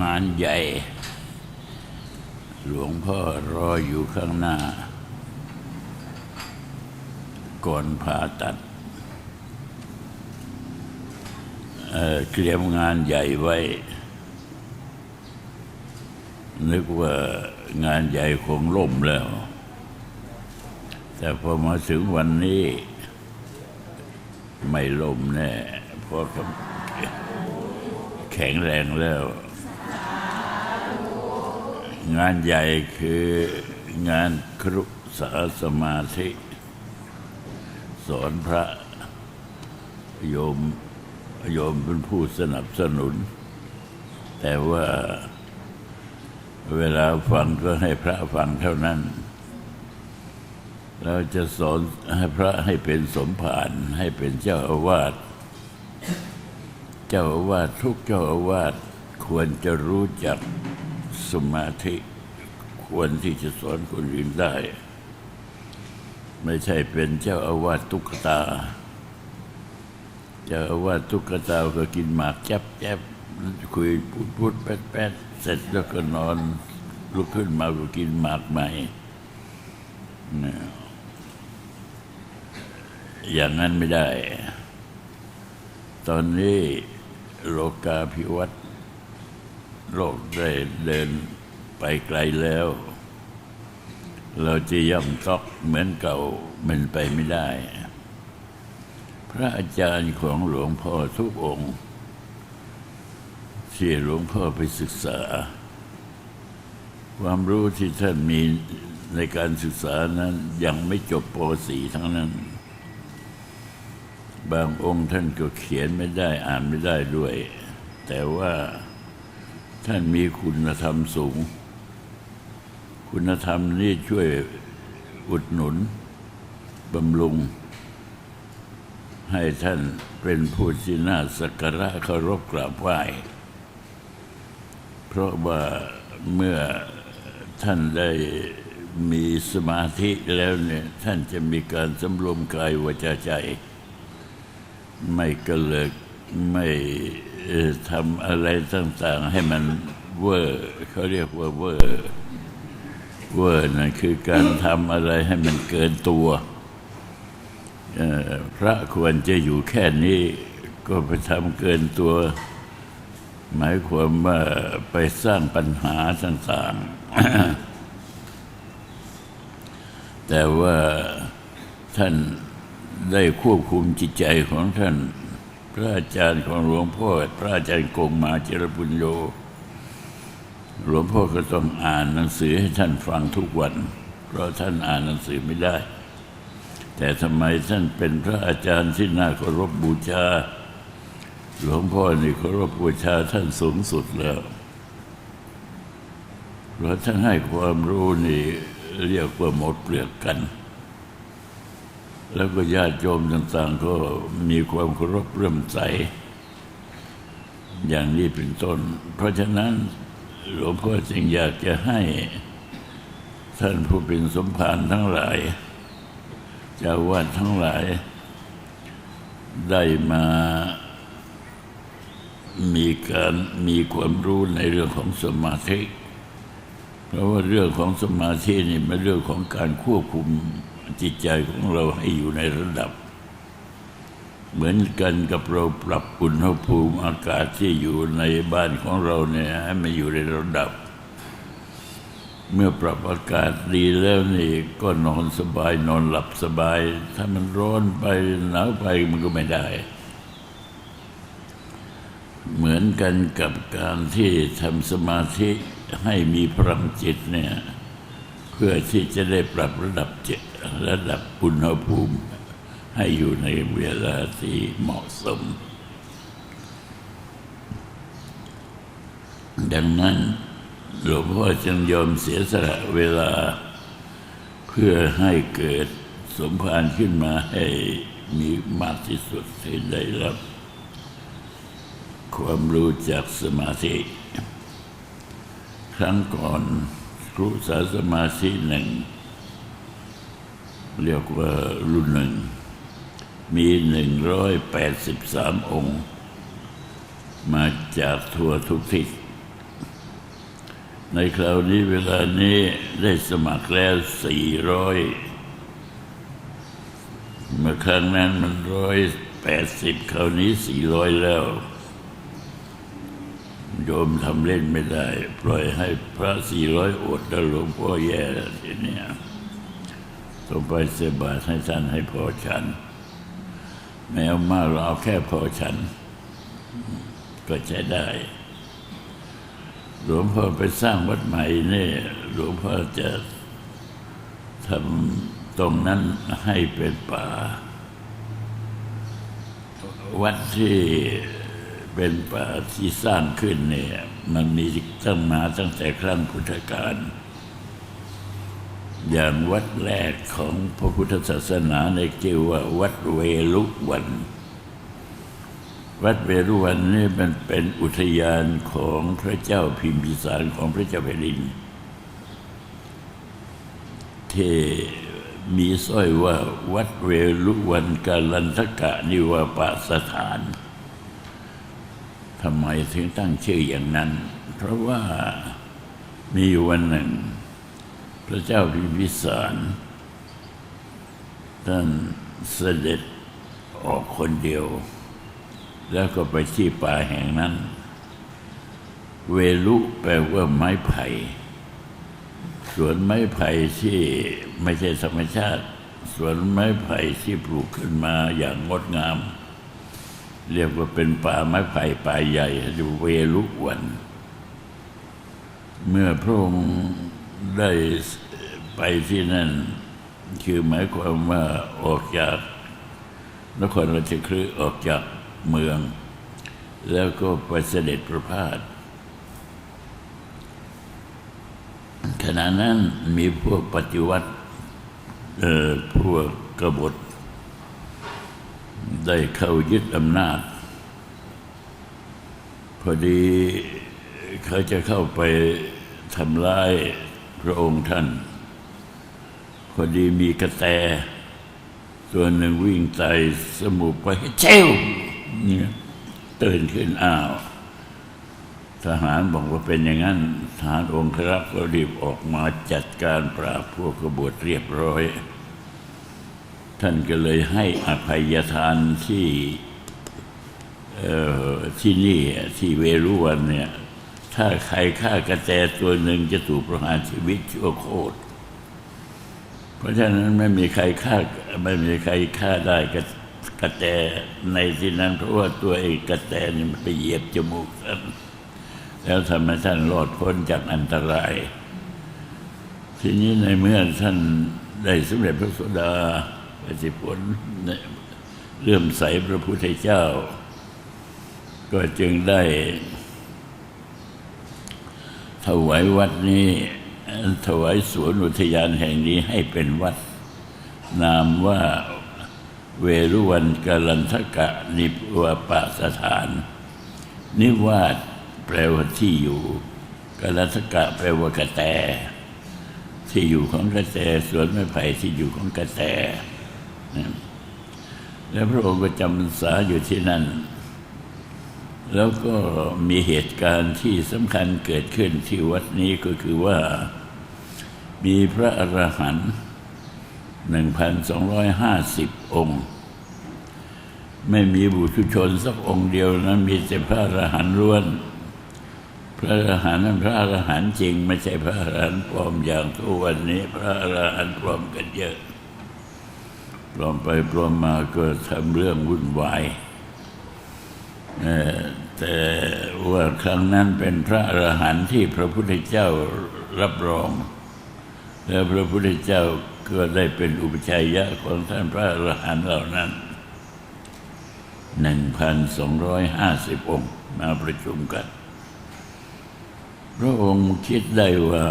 งานใหญ่ หลวงพ่อรออยู่ข้างหน้า ก่อนผ่าตัดเเตรียมงานใหญ่ไว้ นึกว่างานใหญ่คงล่มแล้ว แต่พอมาถึงวันนี้ ไม่ล่มแน่เพราะเขาแข็งแรงแล้ว งานใหญ่คืองานครุสาสมาธิ สอนพระโยมโยมเป็นผู้สนับสนุน แต่ว่าเวลาฟังก็ให้พระฟังเท่านั้น เราจะสอนให้พระให้เป็นสมภารให้เป็นเจ้าอาวาส เจ้าอาวาสทุกเจ้าอาวาสควรจะรู้จัก สมาธิควรที่จะสอนคนอื่นได้ ไม่ใช่เป็นเจ้าอาวาสตุ๊กตา เจ้าอาวาสตุ๊กตาก็กินหมากแจ๊บแจ๊บคุยพูดพูดแป๊ดแป๊ดเสร็จแล้วก็นอนลุกขึ้นมาก็กินหมากใหม่เนี่ยอย่างนั้นไม่ได้ ตอนนี้โลกาภิวัตน์ โลกได้เดินไปไกลแล้ว เราจะย่ำตอกเหมือนเก่ามันไปไม่ได้ พระอาจารย์ของหลวงพ่อทุกองค์ที่หลวงพ่อไปศึกษา ความรู้ที่ท่านมีในการศึกษานั้นยังไม่จบป .4 ทั้งนั้น บางองค์ท่านก็เขียนไม่ได้อ่านไม่ได้ด้วย แต่ว่า ท่านมีคุณธรรมสูง คุณธรรมนี่ช่วยอุดหนุนบำรุง ให้ท่านเป็นผู้ที่น่าสักการะเคารพกราบไหว้ เพราะว่าเมื่อท่านได้มีสมาธิแล้วเนี่ยท่านจะมีการสำรวมกายวาจาใจ ไม่กระเลิก ไม่ทำอะไรต่างๆ ให้มันเวอร์เขาเรียกว่าเวอร์เวอร์นั่นคือการทำอะไรให้มันเกินตัวพระควรจะอยู่แค่นี้ก็ไปทำเกินตัว หมายความว่าไปสร้างปัญหาต่างๆ แต่ว่าท่านได้ควบคุมจิตใจของท่าน พระอาจารย์ของหลวงพ่อ พระอาจารย์กงมาเจรปุญโย หลวงพ่อก็ต้องอ่านหนังสือให้ท่านฟังทุกวัน เพราะท่านอ่านหนังสือไม่ได้ แต่ทำไมท่านเป็นพระอาจารย์ที่น่าเคารพบูชา หลวงพ่อนี่เคารพบูชาท่านสูงสุดแล้ว เพราะท่านให้ความรู้นี่เรียกว่าหมดเปลือกกัน แล้วก็ญาติโยมต่าง ๆ ก็มีความเคารพเรื่มใส อย่างนี้เป็นต้น เพราะฉะนั้นหลวงพ่อจึงอยากจะให้ท่านผู้เป็นสมภารทั้งหลายเจ้าวาดทั้งหลาย ได้มามีการมีความรู้ในเรื่องของสมาธิ เพราะว่าเรื่องของสมาธินี่เป็นเรื่องของการควบคุม จิตใจของเราให้อยู่ในระดับ เหมือนกันกับเราปรับอุณหภูมิอากาศที่อยู่ในบ้านของเราเนี่ยให้มันอยู่ในระดับ เมื่อปรับอากาศดีแล้วนี่ก็นอนสบายนอนหลับสบาย ถ้ามันร้อนไปหนาวไปมันก็ไม่ได้ เหมือนกันกับการที่ทำสมาธิให้มีพลังจิตเนี่ย พื่อที่จะได้ปรับระดับจิตระดับอุณหภูมิ ให้อยู่ในเวลาที่เหมาะสม ดังนั้นหลวงพ่อจึงยอมเสียสละเวลา เพื่อให้เกิดสมภารขึ้นมาให้มีมากที่สุดที่ได้รับ ความรู้จากสมาธิ ครั้งก่อน ครูสาสมาธิหนึ่ง เรียกว่ารุ่นหนึ่ง มีหนึ่งร้อยแปดสิบสามองค์ มาจากทั่วทุกทิศในคราวนี้เวลานี้ได้สมัครแล้วสี่ร้อยเมื่อครั้งนั้นมันร้อยแปดสิบคราวนี้สี่ร้อยแล้ว โยมทำเล่นไม่ได้ ปล่อยให้พระสี่ร้อยอดแล้วหลวงพ่อแย่แล้วทีเนี้ยต้องไปเสบาทให้ท่านให้พอฉันไม่เอามากเราเอาแค่พอฉัน ก็ใช้ได้ หลวงพ่อไปสร้างวัดใหม่เนี่ยหลวงพ่อจะทำตรงนั้นให้เป็นป่า วัดที่ เป็นป่าที่สร้างขึ้นเนี่ย มันมีตั้งมาตั้งแต่ครั้งพุทธกาลอย่างวัดแรกของพระพุทธศาสนาในชื่อว่า วัดเวลุวัน วัดเวรุวันนี่มันเป็นอุทยานของพระเจ้าพิมพิสารของพระเจ้าแผ่นดินที่มีสร้อยว่าวัดเวรุวันกาลันทกะนิวาปสถาน ทำไมถึงตั้งชื่ออย่างนั้น เพราะว่ามีอยู่วันหนึ่ง พระเจ้าพิมพิสารท่านเสด็จออกคนเดียว แล้วก็ไปที่ป่าแห่งนั้น เวลุแปลว่าไม้ไผ่สวนไม้ไผ่ที่ไม่ใช่ธรรมชาติ สวนไม้ไผ่ที่ปลูกขึ้นมาอย่างงดงาม เรียกว่าเป็นป่าไม้ไผ่ป่าใหญ่อยู่เวลุวัน เมื่อพระองค์ได้ไปที่นั่น คือหมายความว่าออกจากนครราชคฤห์ออกจากเมือง แล้วก็ไปเสด็จประพาสขณะนั้นมีพวกปฏิวัติเอ่อพวกกบฏ ได้เข้ายึดอำนาจ พอดีเขาจะเข้าไปทำร้ายพระองค์ท่าน พอดีมีกระแต ตัวหนึ่งวิ่งไต่สมุไปเชวเนี่ยตื่นขึ้นอ้าว ทหารบอกว่าเป็นอย่างนั้น ทหารองครักษ์ก็รีบออกมาจัดการปราบพวกกบฏเรียบร้อย ท่านก็เลยให้อภัยทานที่ที่นี่ที่เวรุวันเนี่ย ถ้าใครฆ่ากระแตตัวหนึ่งจะถูกประหารชีวิตชั่วโคตร เพราะฉะนั้นไม่มีใครฆ่าไม่มีใครฆ่าได้กระกระแตในที่นั้น เพราะว่าตัวเองกระแตนี่มันไปเหยียบจมูกท่านแล้วทำให้ท่านรอดพ้นจากอันตราย ทีนี้ในเมื่อท่านได้สำเร็จพระโสดา ปฏิผลเลื่มใสพระพุทธเจ้า ก็จึงได้ถวายวัดนี้ถวายสวนอุทยานแห่งนี้ให้เป็นวัด นามว่าเวรุวันกาลันทกะนิวาปสถาน นิวาสแปลว่าที่อยู่กาลันทกะแปลว่ากระแต ที่อยู่ของกระแตสวนไม้ไผ่ที่อยู่ของกระแต แล้วพระองค์ก็จำพรรษาอยู่ที่นั่น แล้วก็มีเหตุการณ์ที่สำคัญเกิดขึ้นที่วัดนี้ก็คือว่ามีพระอรหันต์หนึ่งพันสองร้อยห้าสิบองค์ ไม่มีบุตุชนสักองค์เดียวนั้นมีแต่พระอรหันต์ล้วน พระอรหันต์นั้นพระอรหันต์จริง ไม่ใช่พระอรหันต์ปลอมอย่างทุกวันนี้ พระอรหันต์ปลอมกันเยอะ ปลอมไปปลอมมาก็ทำเรื่องวุ่นวายแต่ว่าครั้งนั้นเป็นพระอรหันต์ที่พระพุทธเจ้ารับรอง และพระพุทธเจ้าก็ได้เป็นอุปชัยยะของท่านพระอรหันต์เหล่านั้น 1,250 องค์มาประชุมกัน พระองค์คิดได้ว่า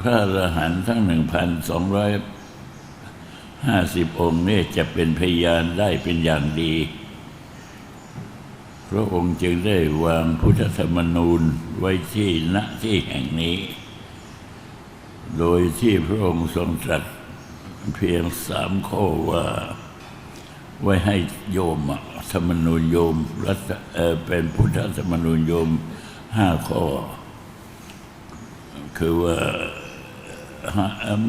พระอรหันต์ทั้ง 1,200 ห้าสิบองค์นี่จะเป็นพยานได้เป็นอย่างดี พระองค์จึงได้วางพุทธธรรมนูญไว้ที่ณที่แห่งนี้ โดยที่พระองค์ทรงตรัสเพียงสามข้อว่าไว้ให้โยมธรรมนูญโยมรัฐเเป็นพุทธธรรมนูญโยมห้าข้อ คือว่า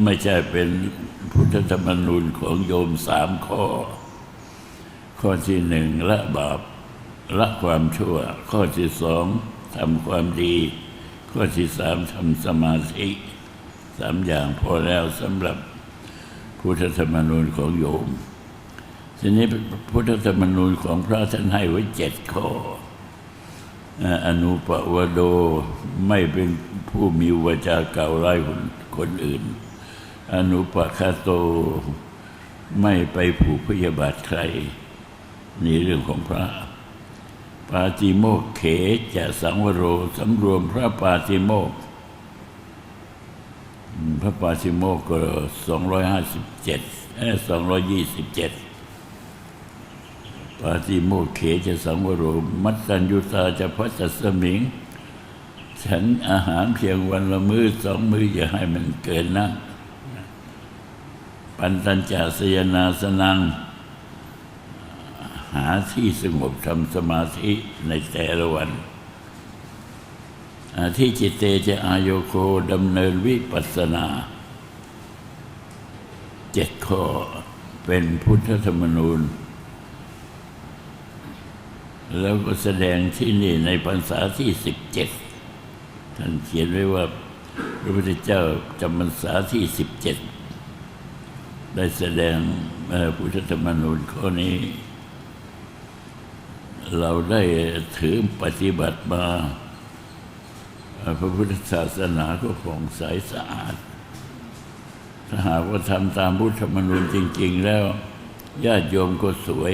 ไม่ใช่เป็นพุทธธรรมนูญของโยมสามข้อ ข้อที่หนึ่งละบาปละความชั่ว ข้อที่สองทำความดี ข้อที่สามทำสมาธิสามอย่างพอแล้วสำหรับพุทธธรรมนูญของโยม ทีนี้พุทธธรรมนูญของพระท่านให้ไว้เจ็ดข้อ อนุปวโดไม่เป็นผู้มีวาจาก่าวร้ายคนคนอื่น อนุปคาโตไม่ไปผูกพยาบาทใครนี่เรื่องของพระ ปาติโมกเขจะสังวโรสำรวมพระปาติโมก พระปาติโมกก็สองร้อยห้าสิบเจ็ดสองร้อยยี่สิบเจ็ด ปาติโมเขจะสังวโร มัตตัญญุตาจะพัสสมิง ฉันอาหารเพียงวันละมือ้อสองมื้ออย่าให้มันเกินนะ ปันตัญจาสยนาสนัง หาที่สงบทำสมาธิในแต่ละวัน ที่จิตเตจะอายโยโคดำเนินวิปัสสนา เจ็ดข้อเป็นพุทธธรรมนูญ แล้วก็แสดงที่นี่ในพรรษาที่สิบเจ็ดท่านเขียนไว้ว่าพระพุทธเจ้าจำพรรษาที่สิบเจ็ดได้แสดงพุทธธรรมนูญข้อนี้ เราได้ถือปฏิบัติมา พระพุทธศาสนาก็ผ่องใสสะอาด ถ้าหากว่าทำตามพุทธธรรมนูญจริง ๆ แล้วญาติโยมก็สวย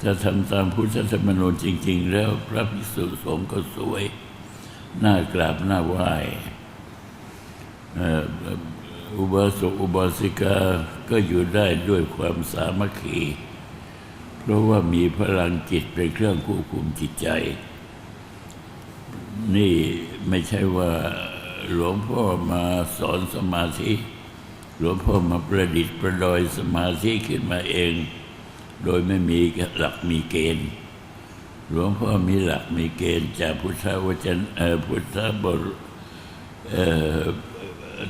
ถ้าทำตามพุทธธรรมนูญจริง ๆ แล้วพระภิกษุสงฆ์ก็สวยน่ากราบน่าไหว้อุบาสกอุบาสิกาก็อยู่ได้ด้วยความสามัคคีเพราะว่ามีพลังจิตเป็นเครื่องควบคุมจิตใจ นี่ไม่ใช่ว่าหลวงพ่อมาสอนสมาธิ หลวงพ่อมาประดิษฐ์ประดอยสมาธิขึ้นมาเอง โดยไม่มีหลักมีเกณฑ์ หลวงพ่อมีหลักมีเกณฑ์จากพุทธวจนะพุทธบทเอ่อ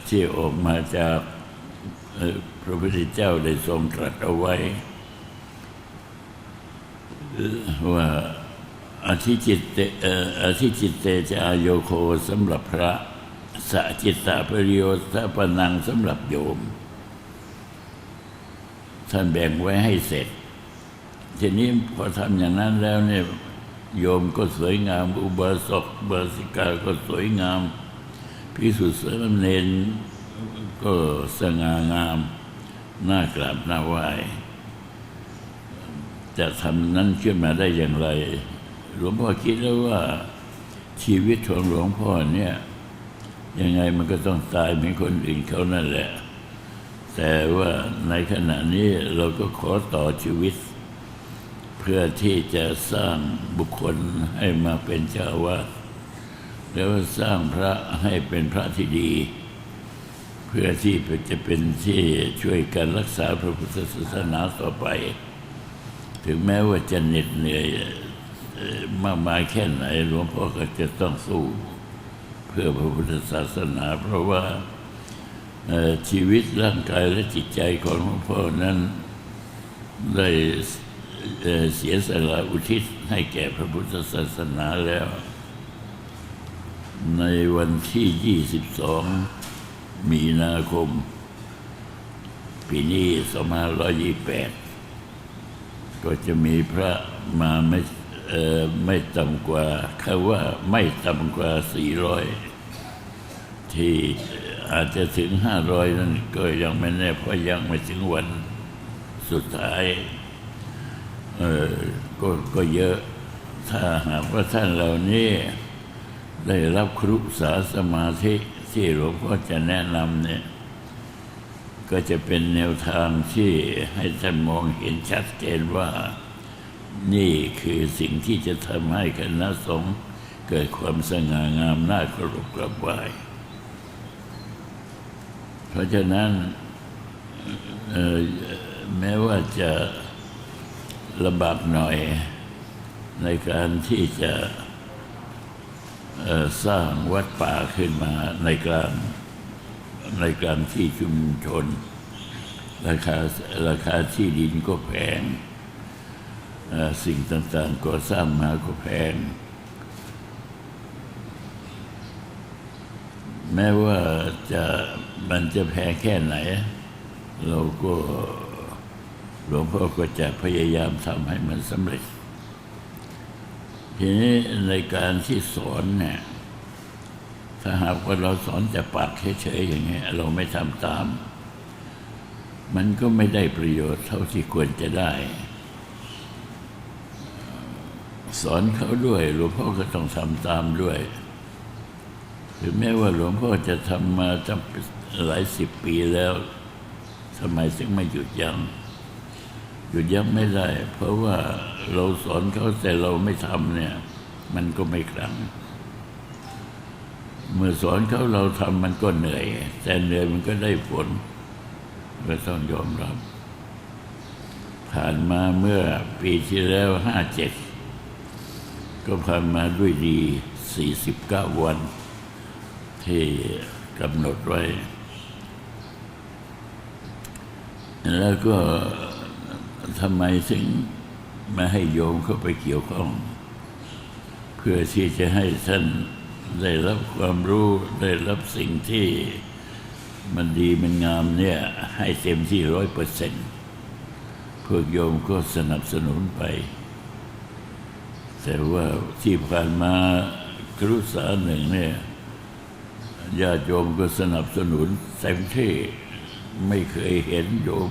ที่ออกมาจากพระพุทธเจ้าได้ทรงตรัสเอาไว้ ว่าอธิจิตเตอธิจิตเตจะอโยโคสำหรับพระสะจิตตาปริโยสปนังสำหรับโยม ท่านแบ่งไว้ให้เสร็จ ทีนี้พอทำอย่างนั้นแล้วเนี่ยโยมก็สวยงาม อุบาสกบาสิกาก็สวยงามพิสุทธิ์สามเณรก็สง่างามน่ากราบน่าไหว้จะทำนั้นขึ้นมาได้อย่างไร หลวงพ่อคิดแล้วว่าชีวิตของหลวงพ่อเนี่ย ยังไงมันก็ต้องตายเหมือนคนอื่นเขานั่นแหละ แต่ว่าในขณะนี้เราก็ขอต่อชีวิต พื่อที่จะสร้างบุคคลให้มาเป็นเจ้าวาสแล้วสร้างพระให้เป็นพระที่ดี เพื่อที่จะเป็นที่ช่วยกันรักษาพระพุทธศาสนาต่อไป ถึงแม้ว่าจะเหน็ดเหนื่อยมากมายแค่ไหนหลวงพ่อก็จะต้องสู้ เพื่อพระพุทธศาสนา เพราะว่าชีวิตร่างกายและจิตใจของหลวงพ่อนั้นได้ เสียสละอุทิศให้แก่พระพุทธศาสนาแล้ว ในวันที่ 22 มีนาคม ปีนี้2528 ก็จะมีพระมาไม่ไม่ต่ำกว่าคาว่าไม่ต่ำกว่า 400 ที่อาจจะถึง 500 นั่นก็ยังไม่แน่เพราะยังไม่ถึงวันสุดท้าย เออก็ก็เยอะ ถ้าหากว่าท่านเหล่านี้ได้รับครุสาสมาธิที่หลวงพ่อจะแนะนำเนี่ย ก็จะเป็นแนวทางที่ให้ท่านมองเห็นชัดเจนว่านี่คือสิ่งที่จะทำให้คณะสงฆ์เกิดความสง่างามน่าเคารพกราบไหว้เพราะฉะนั้นแม้ว่าจะ ลำบากหน่อยในการที่จะสร้างวัดป่าขึ้นมาในกลางในกลางที่ชุมชน ราคาราคาที่ดินก็แพงสิ่งต่างๆก่อสร้างมาก็แพง แม้ว่าจะมันจะแพงแค่ไหน เราก็ หลวงพ่อก็จะพยายามทำให้มันสำเร็จ ทีนี้ในการที่สอนเนี่ยถ้าหากว่าเราสอนแต่ปากเฉยๆอย่างเงี้ยเราไม่ทำตาม มันก็ไม่ได้ประโยชน์เท่าที่ควรจะได้ สอนเขาด้วย หลวงพ่อก็ต้องทำตามด้วยถึงแม้ว่าหลวงพ่อจะทำมาจำหลายสิบปีแล้วทำไมถึงไม่หยุดยัง้ง หยุดยั้งไม่ได้ เพราะว่าเราสอนเขาแต่เราไม่ทำเนี่ย มันก็ไม่ครั้ง เมื่อสอนเขาเราทำมันก็เหนื่อย แต่เหนื่อยมันก็ได้ผลก็ต้องยอมรับ ผ่านมาเมื่อปีที่แล้วห้าเจ็ดก็ผ่านมาด้วยดีสี่สิบเก้าวัน ที่กำหนดไว้ แล้วก็ ทำไมถึงไม่ให้โยมเข้าไปเกี่ยวข้อง เพื่อที่จะให้ท่านได้รับความรู้ได้รับสิ่งที่มันดีมันงามเนี่ย ให้เต็มที่ร้อยเปอร์เซ็นต์พวกโยมก็สนับสนุนไป แต่ว่าที่ผ่านมาครุสาหนึ่งเนี่ยญาติโยมก็สนับสนุนเต็มที่ไม่เคยเห็นโยม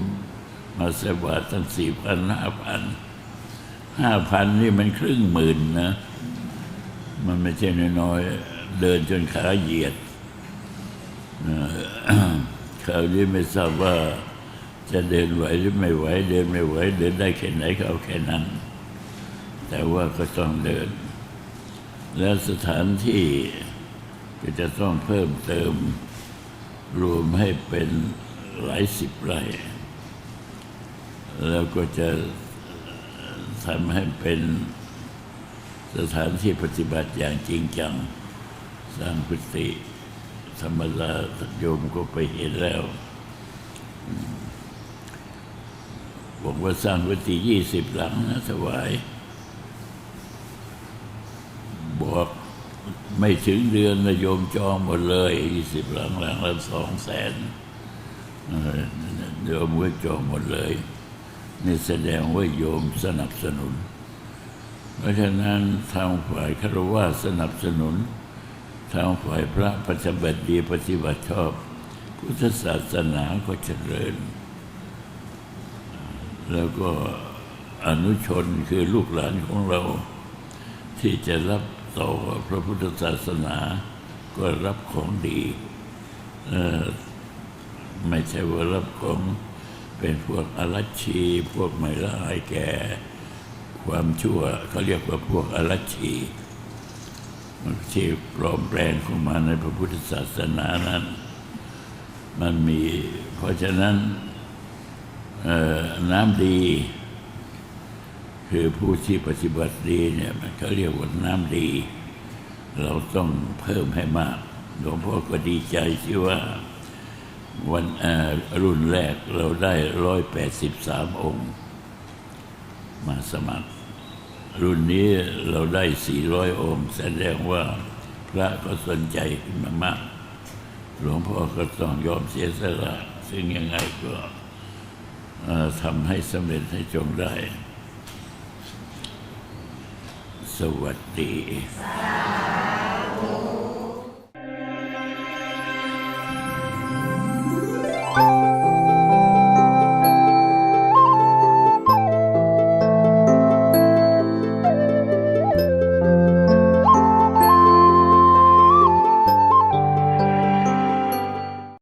มาเสบาทตั้งสี่พันห้าพันห้าพันนี่มันครึ่งหมื่นนะ มันไม่ใช่น้อยๆเดินจนขาเหยียดคราวนี้ไม่ทราบว่าจะเดินไหวหรือไม่ไหว เดินไม่ไหว เดินได้แค่ไหนก็เอาแค่นั้น แต่ว่าก็ต้องเดิน แล้วสถานที่ก็จะต้องเพิ่มเติม รวมให้เป็นหลายสิบไร่ แล้วก็จะทำให้เป็นสถานที่ปฏิบัติอย่างจริงจัง สร้างกุฏิธรรมดาโยมก็ไปเห็นแล้วบอกว่าสร้างกุฏิยี่สิบหลังนะถวาย บอกไม่ถึงเดือนนะโยมจองหมดเลยยี่สิบหลังหลังละสองแสนโยมก็จองหมดเลย นี่แสดงว่าโยมสนับสนุน เพราะฉะนั้นทางฝ่ายคารวะสนับสนุน ทางฝ่ายพระปฏิบัติดีปฏิบัติชอบ พุทธศาสนาก็เจริญ แล้วก็อนุชนคือลูกหลานของเรา ที่จะรับต่อพระพุทธศาสนาก็รับของดี ไม่ใช่ว่ารับของ เป็นพวกอรัชชี พวกไม่ละอายแก่ความชั่วเขาเรียกว่าพวกอรัชชีมันที่ปลอมแปลงเข้ามาในพระพุทธศาสนานั้น มันมี เพราะฉะนั้นน้ำดี คือผู้ที่ปฏิบัติดีเนี่ยมันเขาเรียกว่าน้ำดี เราต้องเพิ่มให้มากหลวงพ่อก็ดีใจที่ว่า วันรุ่นแรกเราได้ร้อยแปดสิบสามองค์ มาสมัคร รุ่นนี้เราได้สี่ร้อยองค์ แสดงว่าพระก็สนใจขึ้นมามาก หลวงพ่อก็ต้องยอมเสียสละ ซึ่งยังไงก็ทำให้สำเร็จให้จงได้ สวัสดี